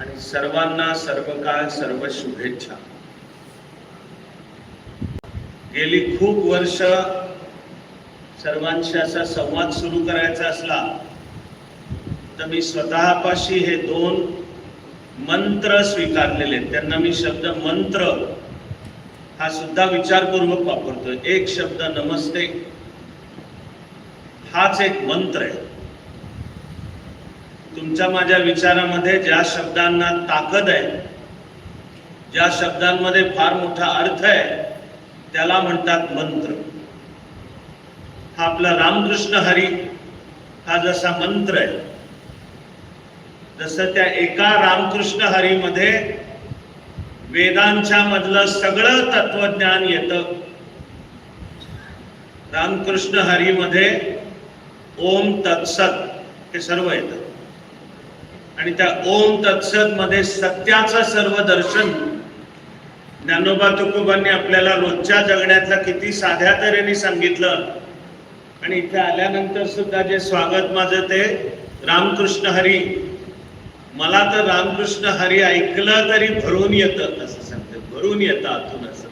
आणि सर्वांना सर्व काळ सर्व शुभेच्छा गेली खूप वर्ष सर्वांशी असा संवाद सुरू करायचा असला तर मी स्वतःपाशी हे दोन मंत्र स्वीकारलेले त्यांना मी शब्द मंत्र हा सुद्धा विचारपूर्वक वापरतोय. एक शब्द नमस्ते हाच एक मंत्र आहे. तुमच्या माझ्या विचारामध्ये ज्या शब्दांना ताकद आहे ज्या शब्दांमध्ये फार मोठा अर्थ आहे त्याला म्हणतात मंत्र. हा आपला रामकृष्ण हरी हा जसा मंत्र आहे जसं त्या एका रामकृष्ण हरीमध्ये वेदांच्या मधलं सगळं तत्वज्ञान येतं. रामकृष्ण हरीमध्ये ओम तत्सत हे सर्व येतं. आणि त्या ओम तत्सत मध्ये सत्याचं सर्व दर्शन. ज्ञानोबा तुकोबांनी आपल्याला रोजच्या जगण्यातला किती साध्या तऱ्हेने सांगितलं. आणि इथे आल्यानंतर सुद्धा जे स्वागत माझं ते रामकृष्ण हरी. मला तर रामकृष्ण हरी ऐकलं तरी भरून येतं असं सांगते. भरून येतं आतून असं.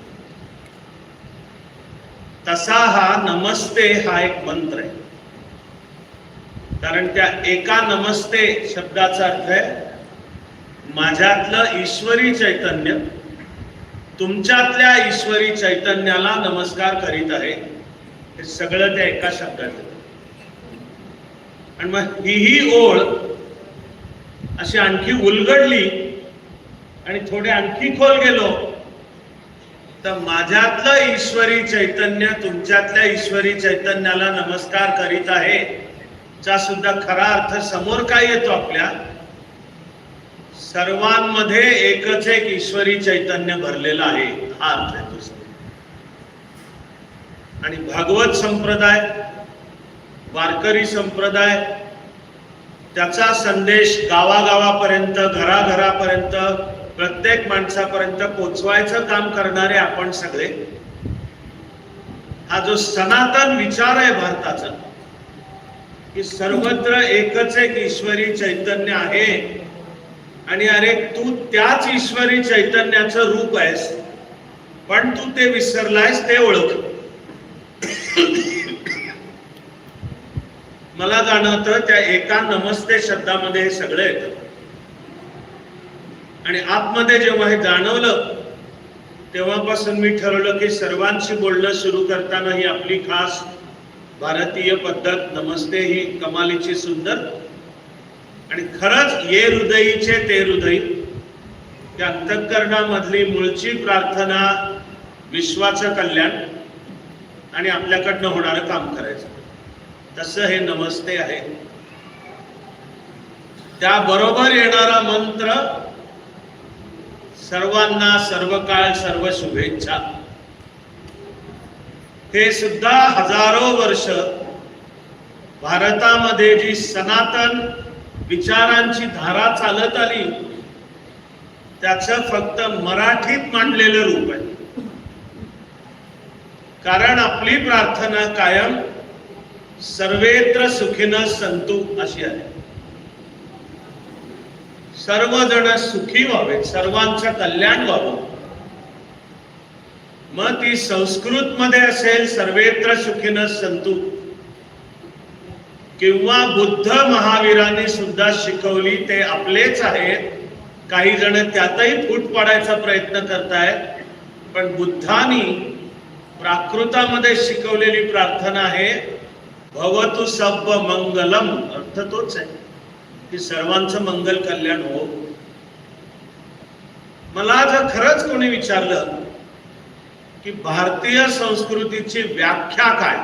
तसा हा नमस्ते हा एक मंत्र आहे. कारण त्या एका नमस्ते शब्दाचा अर्थ आहे माझ्यातलं ईश्वरी चैतन्य तुमच्यातल्या ईश्वरी चैतन्याला नमस्कार करीत आहे हे सगळं त्या एका शब्दात आणि मग ही ही ओळ अशी आणखी उलगडली आणि थोडे आणखी खोल गेलो तर माझ्यातलं ईश्वरी चैतन्य तुमच्यातल्या ईश्वरी चैतन्याला नमस्कार करीत आहे. चा सुद्धा खरा अर्थ समोर काय येतो आपल्या? सर्वांमध्ये एकच एक ईश्वरी चैतन्य भरलेलं आहे हा अर्थ येतो आणि भागवत संप्रदाय वारकरी संप्रदाय त्याचा संदेश गावागावापर्यंत घराघरापर्यंत प्रत्येक माणसापर्यंत पोचवायचं काम करणारे आपण सगळे. हा जो सनातन विचार आहे भारताचा की सर्वत्र एकच एक ईश्वरी चैतन्य आहे. आणि अरे तू त्याच ईश्वरी चैतन्याचं रूप आहेस. पण तू ते विसरलायस ते ओळख. मला जाणवतं त्या एका नमस्ते शब्दामध्ये हे सगळं येतं. आणि आतमध्ये जेव्हा हे जाणवलं तेव्हापासून मी ठरवलं की सर्वांशी बोलणं सुरू करताना ही आपली खास भारतीय पद्धत नमस्ते ही कमालीची सुंदर आणि खरंच ये हृदयीचे ते हृदय. त्या अंतःकरणामधली मूळची प्रार्थना विश्वाचं कल्याण आणि आपल्याकडनं होणारं काम करायचं. तसं हे नमस्ते आहे. त्याबरोबर येणारा मंत्र सर्वांना सर्व काळ सर्व शुभेच्छा. हे सुद्धा हजारो वर्ष भारतामध्ये जी सनातन विचारांची धारा चालत आली त्याचं फक्त मराठीत मांडलेलं रूप आहे. कारण आपली प्रार्थना कायम सर्वेत्र सुखीन संतु अशी आहे. सर्वजण सुखी व्हावेत सर्वांचं कल्याण व्हावं. मग ती संस्कृत मध्ये असेल सर्वेत्र सुखीन संतु किंवा बुद्ध महावीरांनी सुद्धा शिकवली ते आपलेच आहेत. काही जण त्यातही फूट पाडायचा प्रयत्न करतायत. पण बुद्धानी प्राकृतामध्ये शिकवलेली प्रार्थना आहे भवतु सब्ब मंगलम. अर्थ तोच आहे. की सर्वांचं मंगल कल्याण हो. मला जर खरंच कोणी विचारलं की भारतीय संस्कृतीची व्याख्या काय?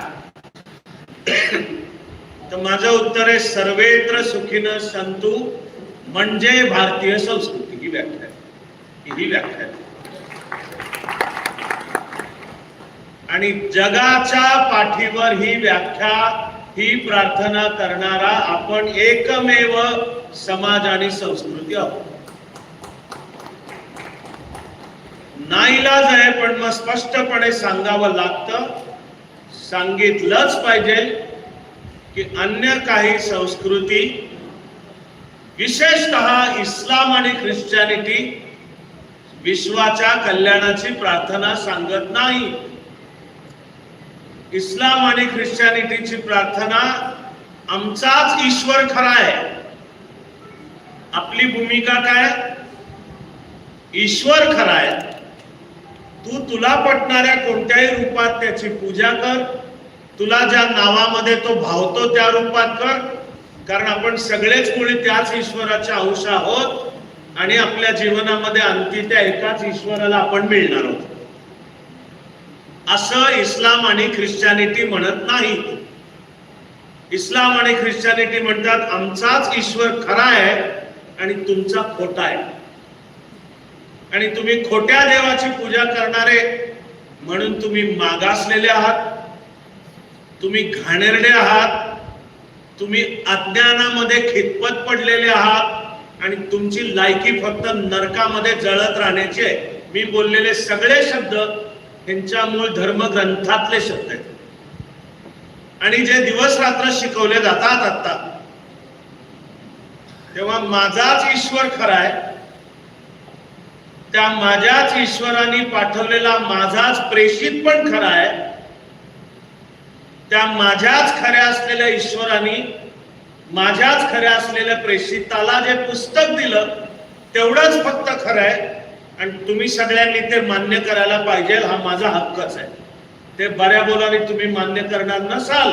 तर माझं उत्तर आहे सर्वेत्र सुखीन संतू म्हणजे भारतीय संस्कृती. ही व्याख्या आहे. ही व्याख्या आहे. आणि जगाच्या पाठीवर ही व्याख्या ही प्रार्थना करणारा आपण एकमेव समाज आणि संस्कृती आहोत. नाईलाज आहे पण मग स्पष्टपणे सांगावं लागतं. सांगितलंच पाहिजे की अन्य काही संस्कृती विशेषतः इस्लाम आणि ख्रिश्चॅनिटी विश्वाच्या कल्याणाची प्रार्थना सांगत नाही. इस्लाम आणि ख्रिश्चॅनिटीची प्रार्थना आमचाच ईश्वर खरा आहे. आपली भूमिका काय? ईश्वर खरा आहे. तू तुला पटणाऱ्या कोणत्याही रूपात त्याची पूजा कर. तुला ज्या नावामध्ये तो भावतो त्या रूपात कर. कारण आपण सगळेच मुळे त्याच ईश्वराच्या अंश आहोत आणि आपल्या जीवनामध्ये अंती त्या एकाच ईश्वराला आपण मिळणार आहोत. असं इस्लाम आणि ख्रिश्चॅनिटी म्हणत नाही. इस्लाम आणि ख्रिश्चॅनिटी म्हणतात आमचाच ईश्वर खरा आहे आणि तुमचा खोटा आहे. आणि तुम्ही खोट्या देवाची पूजा करणारे म्हणून तुम्ही मागासलेले आहात. तुम्ही घाणेरडे आहात. तुम्ही अज्ञानामध्ये खितपत पडलेले आहात. आणि तुमची लायकी फक्त नरकामध्ये जळत राहण्याची आहे. मी बोललेले सगळे शब्द त्यांच्या मूळ धर्मग्रंथातले शब्द आहेत. आणि जे दिवस रात्र शिकवले जातात आता तेव्हा माझाच ईश्वर खरा आहे. त्या माझ्याच ईश्वराने पाठवलेला माझाच प्रेषित पण खरा आहे. त्या माझ्याच खऱ्या असलेल्या ईश्वराने माझ्याच खऱ्या असलेल्या प्रेषिताला जे पुस्तक दिलं तेवढंच फक्त खरं आहे. आणि तुम्ही सगळ्यांनी ते मान्य करायला पाहिजे हा माझा हक्कच आहे. ते बऱ्या बोलाने तुम्ही मान्य करणार नसाल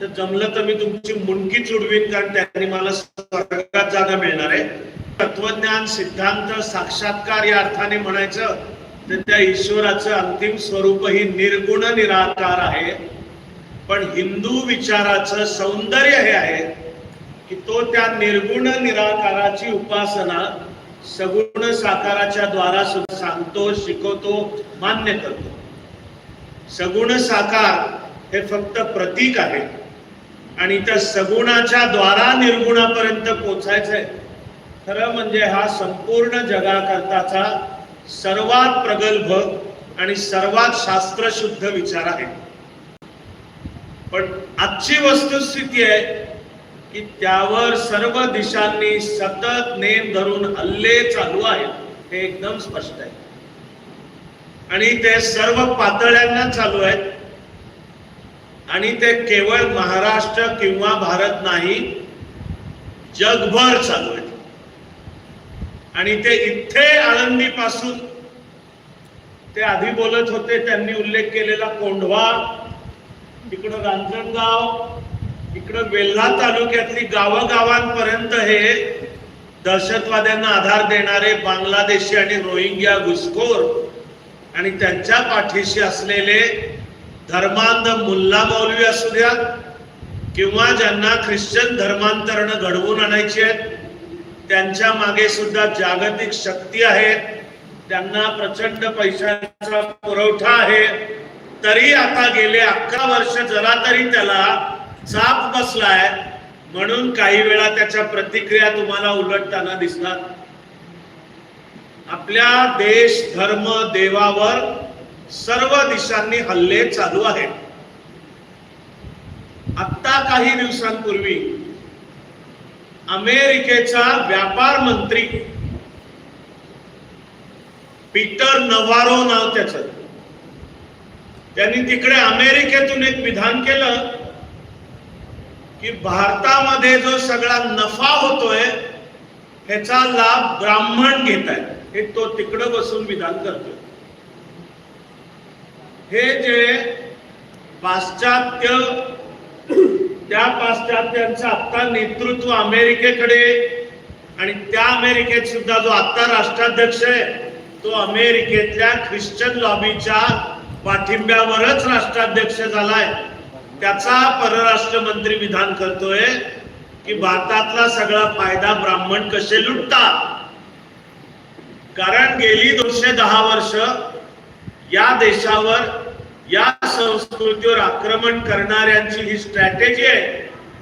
तर जमलं तर मी तुमची मुंडकी चुडवीन कारण त्यांनी मला स्वर्गात जागा मिळणार आहे. तत्वज्ञान सिद्धांत साक्षात्कार या अर्थाने म्हणायचं तर त्या ईश्वराचं अंतिम स्वरूप ही निर्गुण निराकार आहे. पण हिंदू विचाराचं सौंदर्य हे आहे की तो त्या निर्गुण निराकाराची उपासना सगुण साकाराच्या द्वारा सुद्धा सांगतो शिकवतो मान्य करतो. सगुण साकार हे फक्त प्रतीक आहे. आणि त्या सगुणाच्या द्वारा निर्गुणापर्यंत पोचायचंय. खरं म्हणजे हा संपूर्ण जगाकरताचा सर्वात प्रगल्भ आणि सर्वात शास्त्रशुद्ध विचार आहे. पण आजची वस्तुस्थिती आहे की त्यावर सर्व दिशांनी सतत नेम धरून हल्ले चालू आहेत हे एकदम स्पष्ट आहे. आणि ते सर्व पातळ्यांना चालू आहेत. आणि ते केवळ महाराष्ट्र किंवा भारत नाही जगभर चालू आहे आणि ते इथे आळंदी पासून ते आधी बोलत होते त्यांनी उल्लेख केलेला कोंढवा इकडं रांजणगाव इकडं वेल्हा तालुक्यातली गावागावांपर्यंत हे दहशतवाद्यांना आधार देणारे बांगलादेशी आणि रोहिंग्या घुसखोर आणि त्यांच्या पाठीशी असलेले धर्मांध मुल्ला मौलवी असू द्या किंवा ज्यांना ख्रिश्चन धर्मांतरण घडवून आणायची आहेत त्यांच्या मागे सुद्धा जागतिक शक्ती आहे. त्यांना प्रचंड पैशाचा पुरवठा आहे. तरी आता गेले अकरा वर्ष जरा तरी त्याला चाप बसलाय. म्हणून काही वेळा त्याच्या प्रतिक्रिया तुम्हाला उलटताना दिसतात. आपल्या देश धर्म देवावर सर्व दिशांनी हल्ले चालू आहेत. आत्ता काही दिवसांपूर्वी अमेरिकेचा व्यापार मंत्री. पीटर नवारो नाव त्याच. त्यांनी तिकडे अमेरिकेतून एक विधान केलं की भारतामध्ये जो सगळा नफा होतोय ह्याचा लाभ ब्राह्मण घेत आहे हे तो तिकडं बसून विधान करतोय. हे जे पाश्चात्य त्या पाश्चात्यांचं आता नेतृत्व अमेरिकेकडे आणि त्या अमेरिकेत सुद्धा जो आता राष्ट्राध्यक्ष आहे तो अमेरिकेतल्या ख्रिश्चन लॉबीच्या पाठिंब्यावरच राष्ट्राध्यक्ष झालाय. त्याचा परराष्ट्र मंत्री विधान करतोय की भारतातला सगळा फायदा ब्राह्मण कसे लुटतात. कारण गेली दोनशे दहा वर्ष या देशावर या संस्कृतीवर आक्रमण करणाऱ्यांची ही स्ट्रॅटेजी आहे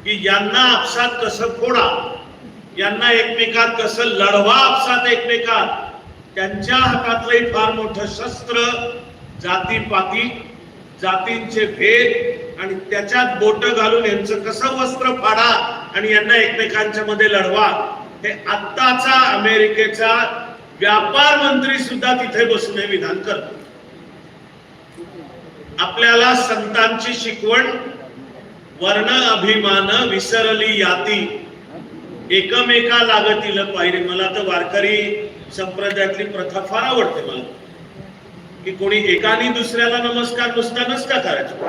की यांना आपसात कसं फोडा यांना एकमेकात कसं लढवा आपसात एकमेकात त्यांच्या हातातलंही फार मोठं शस्त्र जातीपाती जातींचे भेद आणि त्याच्यात बोट घालून यांचं कसं वस्त्र फाडा आणि यांना एकमेकांच्या मध्ये लढवा हे आत्ताचा अमेरिकेचा व्यापार मंत्री सुद्धा तिथे बसून हे विधान करतो. आपल्याला संतांची शिकवण वर्ण अभिमान विसरली याती. एकमेका लागतील पाहिजे मला तर वारकरी संप्रदायातली प्रथा फार आवडते मला. की कोणी एकाने दुसऱ्याला नमस्कार नुसता नसता करायचा.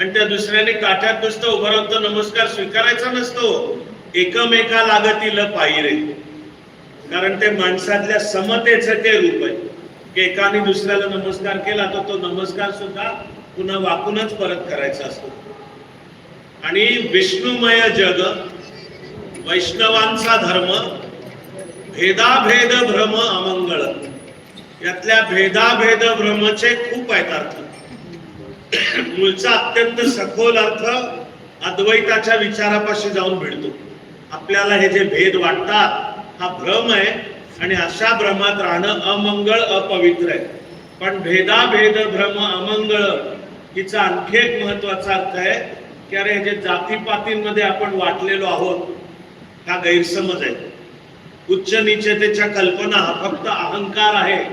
आणि त्या दुसऱ्याने काठ्यात नुसतं उभं राहून तो नमस्कार स्वीकारायचा नसतो. एकमेका लागतील पाहिजे कारण ते माणसातल्या समतेचं ते रूप आहे. की एकाने दुसऱ्याला नमस्कार केला तर तो नमस्कार सुद्धा पुन्हा वाकूनच परत करायचा असतो. आणि विष्णुमय जग वैष्णवांचा धर्म भेदाभेद भ्रम अमंगळ. यातल्या भेदाभेद भ्रमचे खूप आहेत अर्थ. मूळचा अत्यंत सखोल अर्थ अद्वैताच्या विचारापाशी जाऊन मिळतो आपल्याला हे जे भेद वाटतात हा भ्रम आहे आणि अशा भ्रमात राहणं अमंगळ अपवित्र आहे. पण भेदाभेद भ्रम अमंगळ हिचा आणखी एक महत्त्वाचा अर्थ आहे की अरे जे जातीपातींमध्ये आपण वाटलेलो आहोत हा गैरसमज आहे. उच्च निचतेच्या कल्पना हा फक्त अहंकार आहे.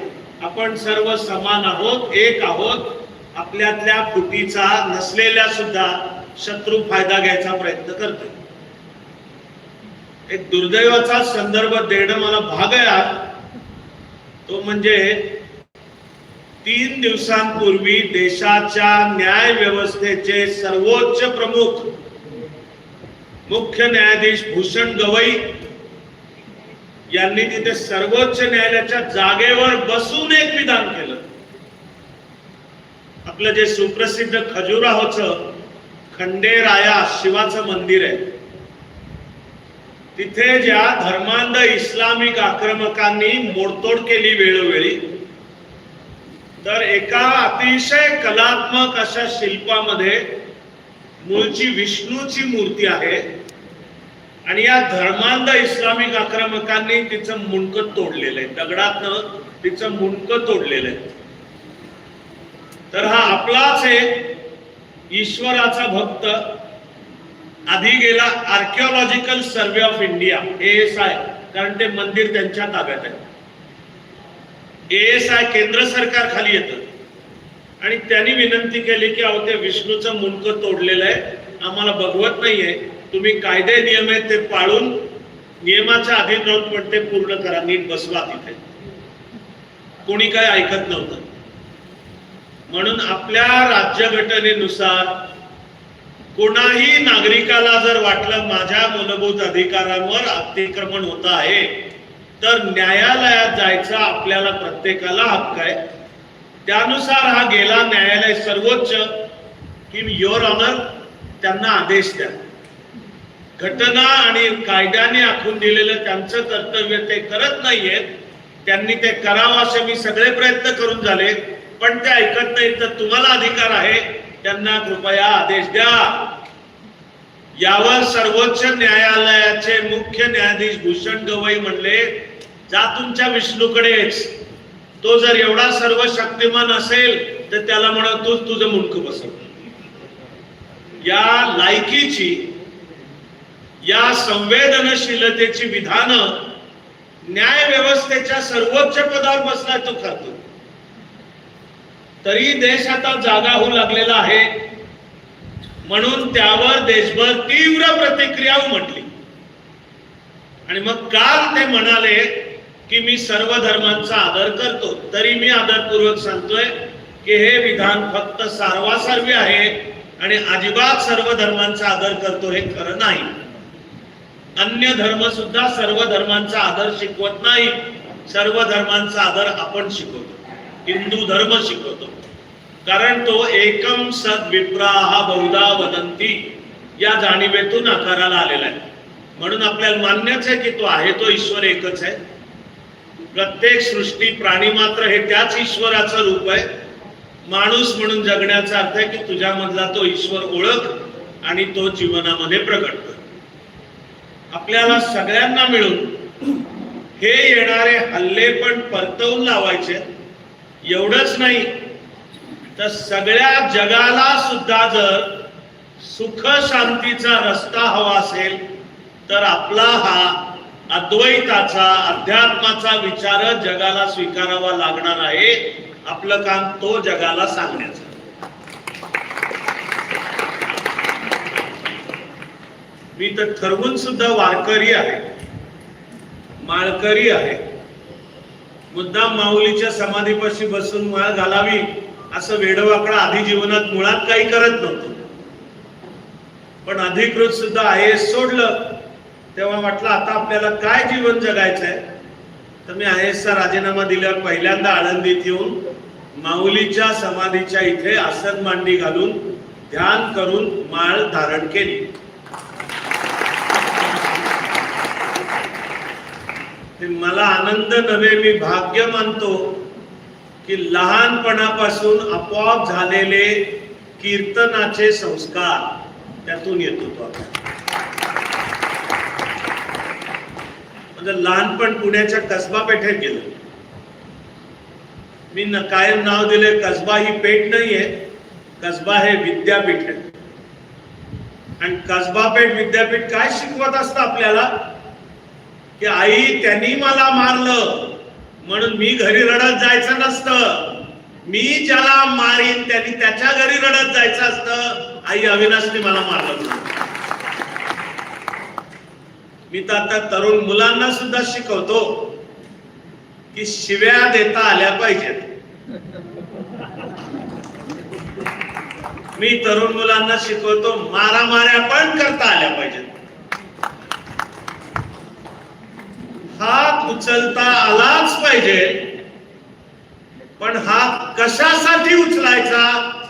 आपण सर्व समान आहोत एक आहोत आपल्यातल्या फुटीचा नसलेल्या सुद्धा शत्रू फायदा घ्यायचा प्रयत्न करतोय. एक दुर्दैवाचा संदर्भ देणं मला भाग आहे आज. तो म्हणजे तीन दिवसांपूर्वी देशाच्या न्याय व्यवस्थेचे सर्वोच्च प्रमुख मुख्य न्यायाधीश भूषण गवई यांनी तिथे सर्वोच्च न्यायालयाच्या जागेवर बसून एक विधान केलं आपलं जे सुप्रसिद्ध खजुराहोचं खंडेराया शिवाचं मंदिर आहे तिथे ज्या धर्मांध इस्लामिक आक्रमकांनी मोडतोड केली वेळोवेळी तर एका अतिशय कलात्मक अशा शिल्पामध्ये मूळची विष्णूची मूर्ती आहे आणि या धर्मांध इस्लामिक आक्रमकांनी तिचं मुंडकं तोडलेलं आहे. दगडातनं तिचं मुंडकं तोडलेलं आहे. तर हा आपलाच एक ईश्वराचा भक्त आधी गेला archaeological survey of India A S I कारण ते मंदिर त्यांच्या ताब्यात आहे. एएस आय केंद्र सरकार खाली येतं. आणि त्यांनी विनंती केली की अहो ते विष्णूचं मुंडकं तोडलेलं आहे. आम्हाला बघवत नाहीये. तुम्ही कायदे नियम आहेत ते पाळून नियमाच्या अधीन राहून पण ते पूर्ण करा नीट बसवा तिथे. कोणी काय ऐकत नव्हतं. म्हणून आपल्या राज्यघटनेनुसार कोणाही नागरिकाला जर वाटलं माझ्या मूलभूत अधिकारांवर अतिक्रमण होत आहे तर न्यायालयात जायचा आपल्याला प्रत्येकाला हक्क आहे. त्यानुसार हा गेला न्यायालय सर्वोच्च. की युअर ऑनर त्यांना आदेश द्या. घटना आणि कायद्याने आखून दिलेलं त्यांचं कर्तव्य ते करत नाहीयेत. त्यांनी ते करावं असे मी सगळे प्रयत्न करून झाले पण ते ऐकत नाही तर तुम्हाला अधिकार आहे. त्यांना कृपया आदेश द्या. यावर सर्वोच्च न्यायालयाचे मुख्य न्यायाधीश भूषण गवई म्हणले जा तुमच्या विष्णूकडेच. तो जर एवढा सर्व शक्तिमान असेल तर त्याला म्हणा तूच तुझं मुंडकं बसव. या लायकीची या संवेदनशीलतेची विधानं न्याय व्यवस्थेच्या सर्वोच्च पदावर बसलाय तो खातो तरी देश आता जागा होऊ लागलेला आहे. म्हणून त्यावर देशभर तीव्र प्रतिक्रिया उमटली. आणि मग काल ते म्हणाले की मी सर्व धर्मांचा आदर करतो. तरी मी आदरपूर्वक सांगतोय की हे विधान फक्त सारवासारवी आहे आणि अजिबात सर्व धर्मांचा आदर करतो हे खरं नाही. अन्य धर्म सुद्धा सर्व धर्मांचा आदर शिकवत नाही. सर्व धर्मांचा आदर आपण शिकवतो. हिंदू धर्म शिकवतो. कारण तो एकम सद विप्राहा बहुधा वदंती या जाणीवेतून आकाराला आलेला आहे. म्हणून आपल्याला मान्यच आहे की तो आहे तो ईश्वर एकच आहे. प्रत्येक सृष्टी प्राणी मात्र हे त्याच ईश्वराचं रूप आहे. माणूस म्हणून जगण्याचा अर्थ आहे की तुझ्यामधला तो ईश्वर ओळख आणि तो जीवनामध्ये प्रकट कर. आपल्याला सगळ्यांना मिळून हे येणारे हल्ले पण परतवून लावायचे एवढंच नाही. तर सगळ्या जगाला सुद्धा जर सुख शांतीचा रस्ता हवा असेल तर आपला हा अद्वैताचा अध्यात्माचा विचार जगाला स्वीकारावा लागणार आहे. आपलं काम तो जगाला सांगण्याचं. मी तर ठरवून सुद्धा वारकरी आहे. माळकरी आहे. मुद्दाम माऊलीच्या समाधीपाशी बसून माळ घालावी असं वेडवाकडं आधी जीवनात मुळात काही करत नव्हतं. पण अधिकृत सुद्धा आय एस सोडलं तेव्हा म्हटलं आता आपल्याला काय जीवन जगायचंय? तर मी आय एसचा राजीनामा दिल्यावर पहिल्यांदा आळंदीत येऊन माऊलीच्या समाधीच्या इथे आसन मांडी घालून ध्यान करून माळ धारण केली. मला आनंद नव्हे मी भाग्य मानतो की लहानपणापासून आपोआप झालेले कीर्तनाचे संस्कार त्यातून येत होतो आपण म्हणजे लहानपण पुण्याच्या कसबा पेठेत गेलो. मी न कायम नाव दिले कसबा ही पेठ नाहीये कसबा हे विद्यापीठ आहे. आणि कसबा पेठ विद्यापीठ काय शिकवत असतं आपल्याला? की आई त्यांनी मला मारलं. म्हणून मी घरी रडत जायचं नसतं. मी ज्याला मारीन त्यांनी त्याच्या घरी रडत जायचं असतं. आई अविनाशने मला मारलं मी तर आता तरुण मुलांना सुद्धा शिकवतो की शिव्या देता आल्या पाहिजेत. मी तरुण मुलांना शिकवतो मारामाऱ्या पण करता आल्या पाहिजेत. हात उचलता आलाच पाहिजे. पण हात कशासाठी उचलायचा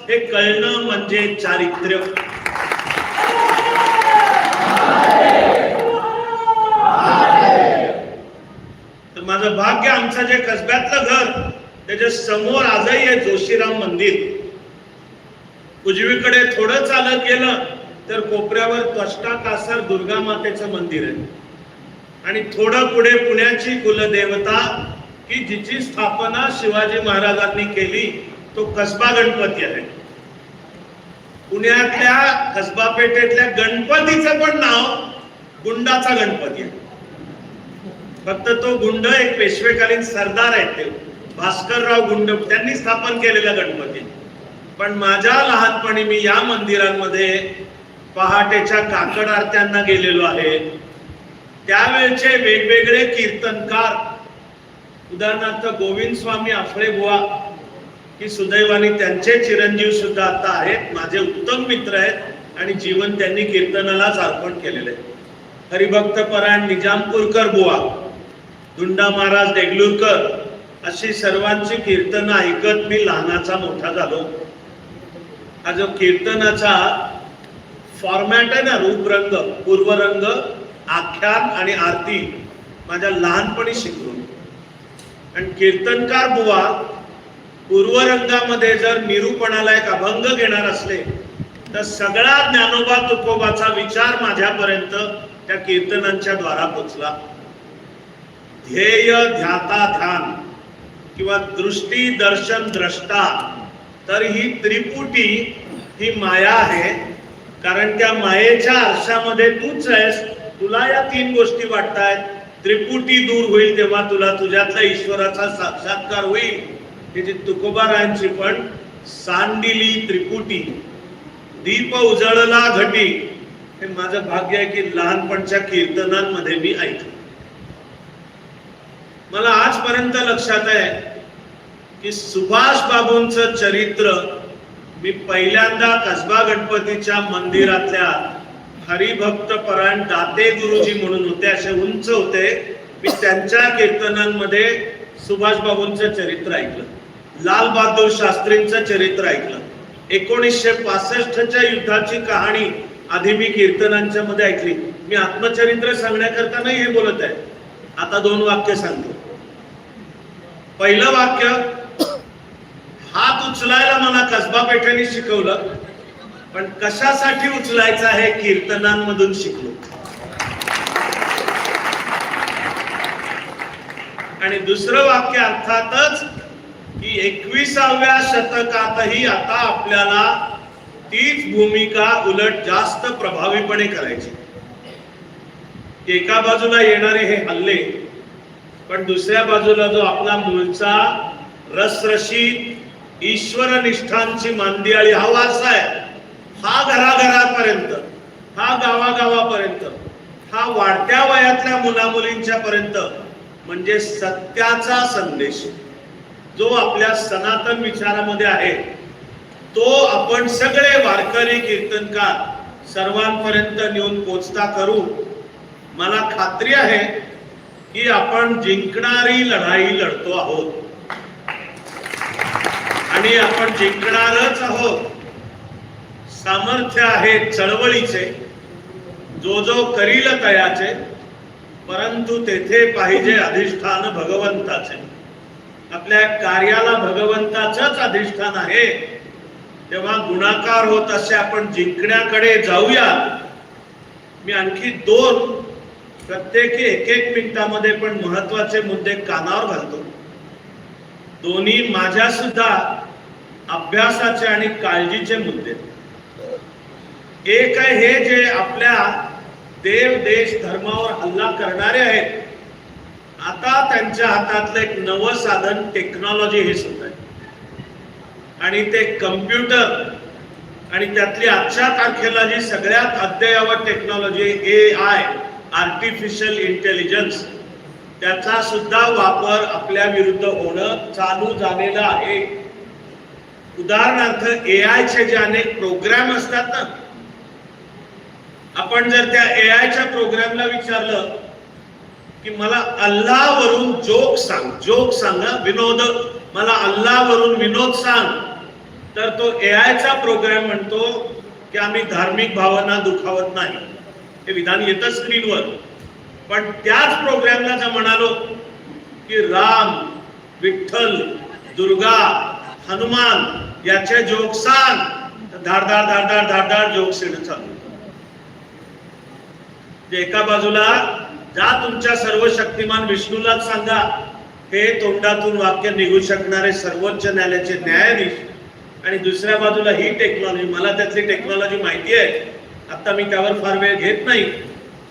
हे कळणं म्हणजे चारित्र्य. तर माझं भाग्य आमचं जे कसब्यातलं घर त्याच्यासमोर आजही आहे जोशीराम मंदिर. उजवीकडे थोडं चालत गेलं तर कोपऱ्यावर त्वष्टा कासर दुर्गा मातेचं मंदिर आहे. आणि थोडं पुढे पुण्याची कुलदेवता की जिची स्थापना शिवाजी महाराजांनी केली तो कसबा गणपती आहे. पुण्यातल्या कसबा पेठेतल्या गणपतीचं पण नाव गुंडाचा गणपती आहे. फक्त तो गुंड एक पेशवेकालीन सरदार आहेत ते. भास्करराव गुंड त्यांनी स्थापन केलेला गणपती. पण माझ्या लहानपणी मी या मंदिरांमध्ये पहाटेच्या काकड आरत्यांना गेलेलो आहे. त्यावेळचे वेगवेगळे कीर्तनकार उदाहरणार्थ गोविंद स्वामी आफळे बुवा की सुदैवाने त्यांचे चिरंजीव सुद्धा आता आहेत माझे उत्तम मित्र आहेत आणि जीवन त्यांनी कीर्तनालाच अर्पण केलेलं आहे. हरिभक्त परायण निजामपूरकर बुवा धुंडा महाराज देगलूरकर अशी सर्वांची कीर्तन ऐकत मी लहानाचा मोठा झालो. हा जो कीर्तनाचा फॉर्मॅट आहे ना रूपरंग पूर्वरंग आख्यान आणि आरती माझ्या लहानपणी शिकलो. आणि कीर्तनकार बुवा पूर्वरंगामध्ये जर निरूपणाला एक अभंग घेणार असले तर सगळा ज्ञानोबा तुकोबाचा विचार माझ्यापर्यंत त्या कीर्तनांच्या द्वारा पोचला. ध्येय ध्याता ध्यान किंवा दृष्टी दर्शन द्रष्टा तर ही त्रिपुटी ही माया आहे कारण त्या मायेच्या आरशामध्ये तूच आहेस तुला या तीन गोष्टी वाटतायत. त्रिपुटी दूर होईल तेव्हा तुला तुझ्यातल्या ईश्वराचा साक्षात्कार होईल. त्याची तुकोबारायांची पण सांडिली त्रिपुटी. दीप उजळला घटी. हे माझं भाग्य आहे की लहानपणच्या कीर्तनांमध्ये मी ऐकलं. मला आजपर्यंत लक्षात आहे की सुभाष बाबूंचं चरित्र मी पहिल्यांदा कसबा गणपतीच्या मंदिरातल्या हरिभक्त परायण दाते गुरुजी म्हणून होते असे उंच होते. मी त्यांच्या कीर्तनांमध्ये सुभाष बाबूंचं चरित्र ऐकलं. लाल बहादूर शास्त्रींचं चरित्र ऐकलं. एकोणीसशे पासष्टच्या युद्धाची कहाणी आधी मी कीर्तनांच्या मध्ये ऐकली. मी आत्मचरित्र सांगण्याकरता नाही हे बोलत आहे. आता दोन वाक्य सांगतो. पहिलं वाक्य हात उचलायला मला कसबा पेठेने शिकवलं. पण कशासाठी उचलायचा हे कीर्तनांमधून शिकलो? आणि दुसरं वाक्य अर्थातच की एकविसाव्या शतकातही आता आपल्याला तीच भूमिका उलट जास्त प्रभावीपणे करायची. एका बाजूला येणारे हे हल्ले पण दुसऱ्या बाजूला जो आपला मूळचा रसरशीत ईश्वरनिष्ठांची मांदियाळी हा वारसा आहे. हा घराघरापर्यंत हा गावागावापर्यंत हा वाढत्या वयातल्या मुलामुलींच्या पर्यंत म्हणजे सत्याचा संदेश. जो आपल्या सनातन विचारामध्ये आहे तो आपण सगळे वारकरी कीर्तनकार सर्वांपर्यंत नेऊन पोचता करू. मला खात्री आहे की आपण जिंकणारी लढाई लढतो आहोत. आणि आपण जिंकणारच आहोत. सामर्थ्य आहे चळवळीचे जो जो करील तयाचे परंतु तेथे पाहिजे अधिष्ठान भगवंताचे. आपल्या कार्याला भगवंताचंच अधिष्ठान आहे. तेव्हा गुणाकार होत असे आपण जिंकण्याकडे जाऊया मी आणखी दोन प्रत्येकी एक एक मिनिटामध्ये पण महत्त्वाचे मुद्दे कानावर घालतो. दोन्ही माझ्या सुद्धा अभ्यासाचे आणि काळजीचे मुद्दे. एक आहे हे जे आपल्या देव देश धर्मावर हल्ला करणारे आहेत आता त्यांच्या हातातलं एक नवं साधन टेक्नॉलॉजी हे सुद्धा आहे. आणि ते कम्प्युटर आणि त्यातली आजच्या तारखेला जी सगळ्यात अद्ययावत technology A I artificial intelligence त्याचा सुद्धा वापर आपल्या विरुद्ध होणं चालू झालेलं आहे. उदाहरणार्थ ए आयचे जे अनेक प्रोग्राम असतात ना आपण जर त्या ए आयच्या प्रोग्रामला विचारलं की मला अल्लावरून जोक सांग जोक सांग विनोद मला अल्लावरून विनोद सांग तर तो ए आयचा प्रोग्राम म्हणतो की आम्ही धार्मिक भावना दुखावत नाही. हे विधान येतं स्क्रीनवर. पण त्याच प्रोग्रामला जर म्हणालो की राम विठ्ठल दुर्गा हनुमान याचे जोक सांग तर धारदार धारदार धारदार जोक येणं चालू. जे एका बाजूला जा तुमच्या सर्व शक्तिमान विष्णूलाच सांगा. हे तोंडातून वाक्य निघू शकणारे सर्वोच्च न्यायालयाचे न्यायाधीश. आणि दुसऱ्या बाजूला ही टेक्नॉलॉजी मला त्यातली टेक्नॉलॉजी माहिती आहे. आता मी त्यावर फार वेळ घेत नाही.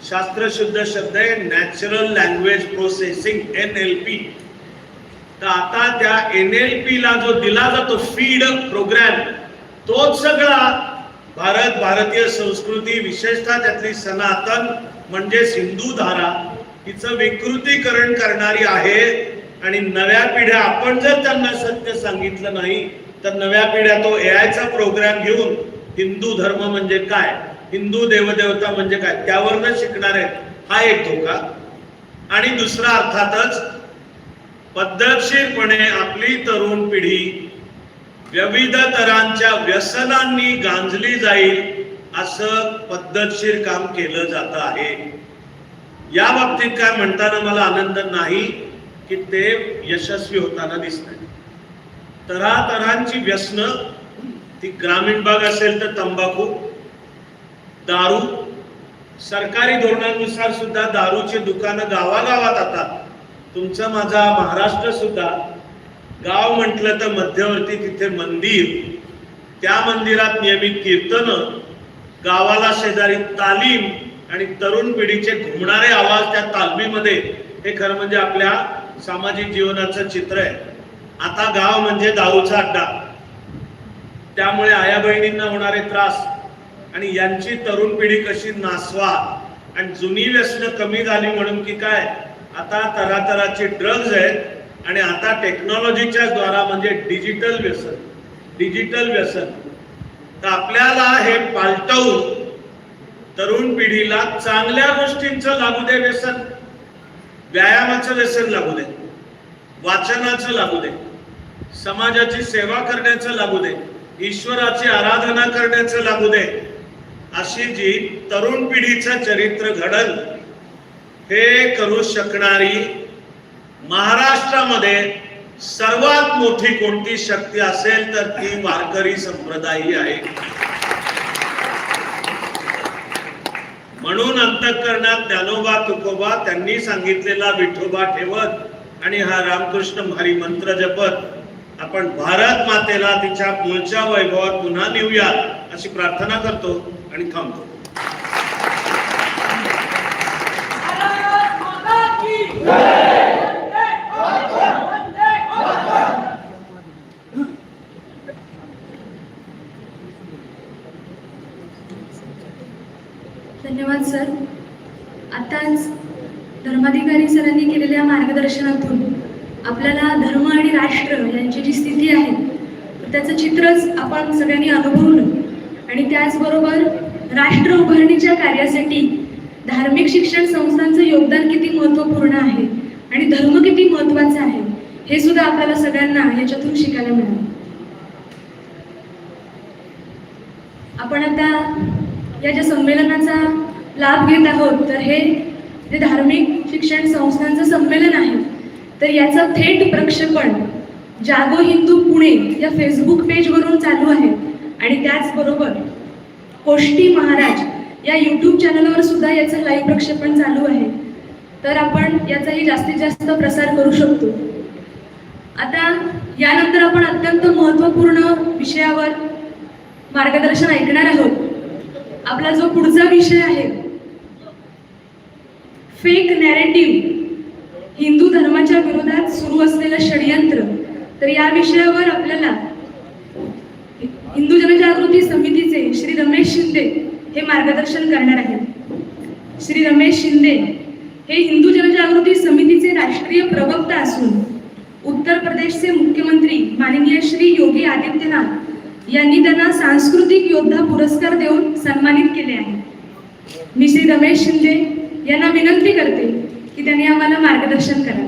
शास्त्रशुद्ध शब्द आहे natural language processing N L P तर आता त्या एन एल पीला जो दिला जातो फीड प्रोग्राम तोच सगळा भारत भारतीय संस्कृती विशेषतः त्यातली सनातन म्हणजेच हिंदू धारा हिचं विकृतीकरण करणारी आहे. आणि नव्या पिढ्या आपण जर त्यांना सत्य सांगितलं नाही तर नव्या पिढ्या तो ए आयचा प्रोग्राम घेऊन हिंदू धर्म म्हणजे काय हिंदू देवदेवता म्हणजे काय त्यावरनं शिकणार आहेत हा एक धोका. आणि दुसरा अर्थातच पद्धतशीरपणे आपली तरुण पिढी विविध तरांच्या व्यसनांनी गांजली जाईल असं पद्धतशीर काम केलं जात आहे. या बाबतीत काय म्हणताना मला आनंद नाही की ते यशस्वी होताना दिसत तरातरांची व्यसन ती ग्रामीण भाग असेल तर तंबाखू दारू सरकारी धोरणानुसार सुद्धा दारूची दुकानं गावागावात आता. तुमचा माझा महाराष्ट्र सुद्धा गाव म्हटलं तर मध्यवर्ती तिथे मंदिर. त्या मंदिरात नियमित कीर्तन गावाला शेजारी तालीम आणि तरुण पिढीचे घुमणारे आवाज त्या तालमीमध्ये. हे खरं म्हणजे आपल्या सामाजिक जीवनाचं चित्र आहे. आता गाव म्हणजे दाऊचा अड्डा. त्यामुळे आया बहिणींना होणारे त्रास आणि यांची तरुण पिढी कशी नासवा आणि जुनी व्यसनं कमी झाली म्हणून की काय? आता तरातराचे ड्रग्ज आहेत. आणि आता टेक्नॉलॉजीच्या द्वारा म्हणजे डिजिटल व्यसन डिजिटल व्यसन. तर आपल्याला हे पालटवून तरुण पिढीला चांगल्या गोष्टींचं लागू दे व्यसन. व्यायामाचं व्यसन लागू दे. वाचनाचं लागू दे. समाजाची सेवा करण्याचं लागू दे. ईश्वराची आराधना करण्याचं लागू दे. अशी जी तरुण पिढीचं चरित्र घडल हे करू शकणारी महाराष्ट्रामध्ये सर्वात मोठी कोणती शक्ती असेल तर ती वारकरी संप्रदाय आहे म्हणून अंतकरणात ज्ञानोबा तुकोबा त्यांनी सांगितलेला विठोबा ठेवत आणि हा रामकृष्ण हरी मंत्र जपत आपण भारत मातेला तिच्या मूळच्या वैभवात पुन्हा नेऊया अशी प्रार्थना करतो आणि थांबतो Yeah! सर. आताच धर्माधिकारी सरांनी केलेल्या मार्गदर्शनातून आपल्याला धर्म आणि राष्ट्र यांची जी स्थिती आहे त्याचं चित्रच आपण सगळ्यांनी अनुभवलं. आणि त्याचबरोबर राष्ट्र उभारणीच्या कार्यासाठी धार्मिक शिक्षण संस्थांचं योगदान किती महत्त्वपूर्ण आहे आणि धर्म किती महत्त्वाचा आहे हे सुद्धा आपल्याला सगळ्यांना याच्यातून शिकायला मिळालं. आपण आता या ज्या संमेलनाचा लाभ घेत आहोत. तर हे जे धार्मिक शिक्षण संस्थांचं संमेलन आहे तर याचं थेट प्रक्षेपण जागो हिंदू पुणे या फेसबुक पेजवरून चालू आहे. आणि त्याचबरोबर कोष्टी महाराज या यूट्यूब चॅनलवर सुद्धा याचं लाईव्ह प्रक्षेपण चालू आहे. तर आपण याचाही जास्तीत जास्त प्रसार करू शकतो. आता यानंतर आपण अत्यंत महत्त्वपूर्ण विषयावर मार्गदर्शन ऐकणार आहोत. आपला जो पुढचा विषय आहे फेक नॅरेटिव्ह हिंदू धर्माच्या विरोधात सुरू असलेलं षडयंत्र तर या विषयावर आपल्याला हिंदू जनजागृती समितीचे श्री रमेश शिंदे हे मार्गदर्शन करणार आहेत. श्री रमेश शिंदे हे हिंदू जनजागृती समितीचे राष्ट्रीय प्रवक्ता असून उत्तर प्रदेशचे मुख्यमंत्री माननीय श्री योगी आदित्यनाथ यांनी त्यांना सांस्कृतिक योद्धा पुरस्कार देऊन सन्मानित केले आहे. मी श्री रमेश शिंदे यांना विनंती करते की त्यांनी आम्हाला मार्गदर्शन करावे